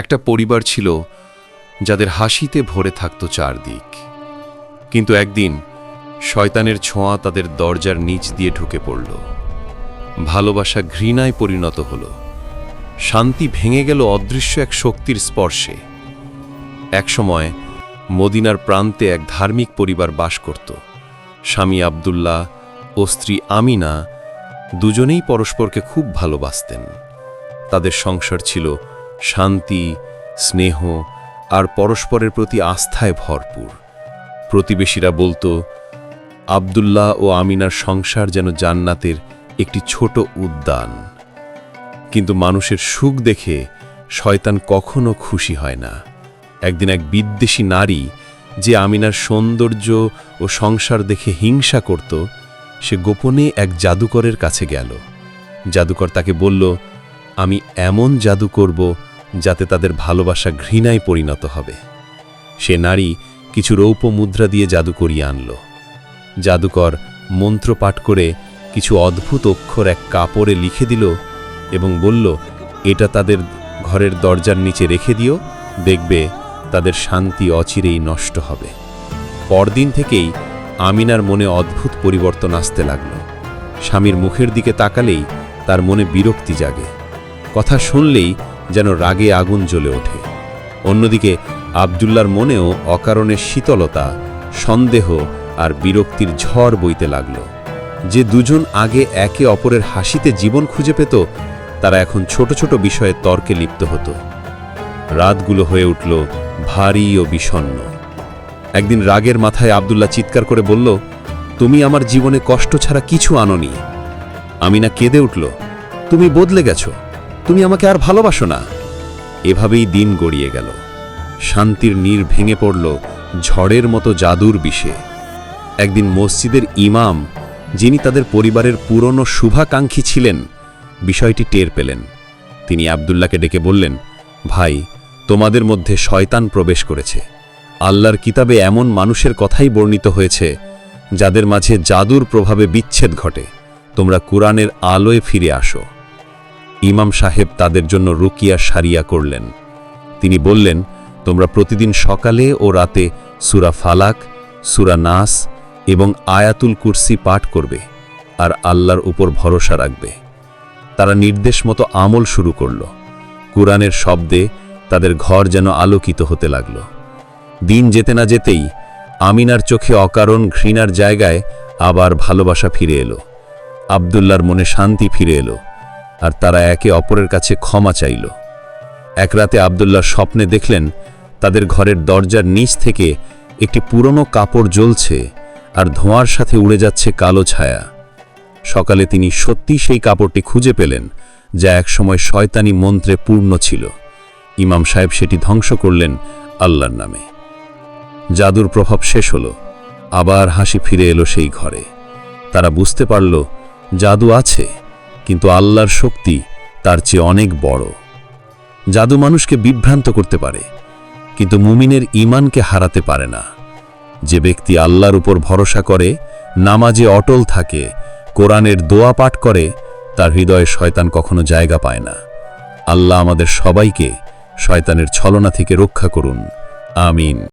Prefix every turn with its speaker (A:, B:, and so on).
A: একটা পরিবার ছিল যাদের হাসিতে ভরে থাকত চারদিক। কিন্তু একদিন শয়তানের ছোঁয়া তাদের দরজার নিচ দিয়ে ঢুকে পড়ল। ভালোবাসা ঘৃণায় পরিণত হল। শান্তি ভেঙে গেল অদৃশ্য এক শক্তির স্পর্শে। একসময় মদিনার প্রান্তে এক ধার্মিক পরিবার বাস করত। স্বামী আবদুল্লাহ ও স্ত্রী আমিনা দুজনেই পরস্পরকে খুব ভালোবাসতেন। তাদের সংসার ছিল শান্তি, স্নেহ আর পরস্পরের প্রতি আস্থায় ভরপুর। প্রতিবেশীরা বলতো, আবদুল্লাহ ও আমিনার সংসার যেন জান্নাতের একটি ছোট উদ্যান। কিন্তু মানুষের সুখ দেখে শয়তান কখনো খুশি হয় না। একদিন এক বিদ্বেষী নারী যে আমিনার সৌন্দর্য ও সংসার দেখে হিংসা করত, সে গোপনে এক জাদুকরের কাছে গেল। জাদুকর তাকে বলল, আমি এমন জাদু করব যাতে তাদের ভালোবাসা ঘৃণায় পরিণত হবে। সে নারী কিছু রৌপ্য মুদ্রা দিয়ে জাদু করিয়ে আনল। জাদুকর মন্ত্র পাঠ করে কিছু অদ্ভুত অক্ষর এক কাপড়ে লিখে দিল এবং বলল, এটা তাদের ঘরের দরজার নিচে রেখে দিও, দেখবে তাদের শান্তি অচিরেই নষ্ট হবে। পরদিন থেকেই আমিনার মনে অদ্ভুত পরিবর্তন আসতে লাগল। স্বামীর মুখের দিকে তাকালেই তার মনে বিরক্তি জাগে। কথা শুনলেই যেন রাগে আগুন জ্বলে ওঠে। অন্যদিকে আবদুল্লার মনেও অকারণে শীতলতা, সন্দেহ আর বিরক্তির ঝড় বইতে লাগল। যে দুজন আগে একে অপরের হাসিতে জীবন খুঁজে পেত, তারা এখন ছোট ছোট বিষয়ে তর্কে লিপ্ত হতো। রাতগুলো হয়ে উঠল ভারী ও বিষণ্ণ। একদিন রাগের মাথায় আবদুল্লাহ চিৎকার করে বলল, তুমি আমার জীবনে কষ্ট ছাড়া কিছু আনোনি। আমিনা কেঁদে উঠল, তুমি বদলে গেছো। তুমি আমাকে আর ভালোবাসো না। এভাবেই দিন গড়িয়ে গেল। শান্তির নীর ভেঙে পড়ল ঝড়ের মতো জাদুর বিষে। একদিন মসজিদের ইমাম, যিনি তাদের পরিবারের পুরনো শুভাকাঙ্ক্ষী ছিলেন, বিষয়টি টের পেলেন। তিনি আবদুল্লাহকে ডেকে বললেন, ভাই, তোমাদের মধ্যে শয়তান প্রবেশ করেছে। আল্লাহর কিতাবে এমন মানুষের কথাই বর্ণিত হয়েছে, যাদের মাঝে জাদুর প্রভাবে বিচ্ছেদ ঘটে। তোমরা কুরআনের আলোয় ফিরে আসো। ইমাম সাহেব তাদের জন্য রুকিয়া সারিয়া করলেন। তিনি বললেন, তোমরা প্রতিদিন সকালে ও রাতে সুরা ফালাক, সুরা নাস এবং আয়াতুল কুরসি পাঠ করবে আর আল্লাহর উপর ভরসা রাখবে। তারা নির্দেশ মতো আমল শুরু করল। কুরআনের শব্দে তাদের ঘর যেন আলোকিত হতে লাগল। দিন যেতে না যেতেই আমিনার চোখে অকারণ ঘৃণার জায়গায় আবার ভালোবাসা ফিরে এলো। আবদুল্লার মনে শান্তি ফিরে এলো। আর তারা একে অপরের কাছে ক্ষমা চাইল। এক রাতে আবদুল্লাহ স্বপ্নে দেখলেন তাদের ঘরের দরজার নিচ থেকে একটি পুরনো কাপড় জ্বলছে আর ধোঁয়ার সাথে উড়ে যাচ্ছে কালো ছায়া। সকালে তিনি সত্যি সেই কাপড়টি খুঁজে পেলেন, যা একসময় শয়তানি মন্ত্রে পূর্ণ ছিল। ইমাম সাহেব সেটি ধ্বংস করলেন আল্লাহর নামে। জাদুর প্রভাব শেষ হলো, আবার হাসি ফিরে এলো সেই ঘরে। তারা বুঝতে পারল, জাদু আছে। কিন্তু আল্লাহর শক্তি তার চেয়ে অনেক বড়। জাদু মানুষকে বিভ্রান্ত করতে পারে, কিন্তু মুমিনের ইমানকে হারাতে পারে না। যে ব্যক্তি আল্লাহর উপর ভরসা করে, নামাজে অটল থাকে, কোরআনের দোয়া পাঠ করে, তার হৃদয়ে শয়তান কখনো জায়গা পায় না। আল্লাহ আমাদের সবাইকে শয়তানের ছলনা থেকে রক্ষা করুন। আমিন।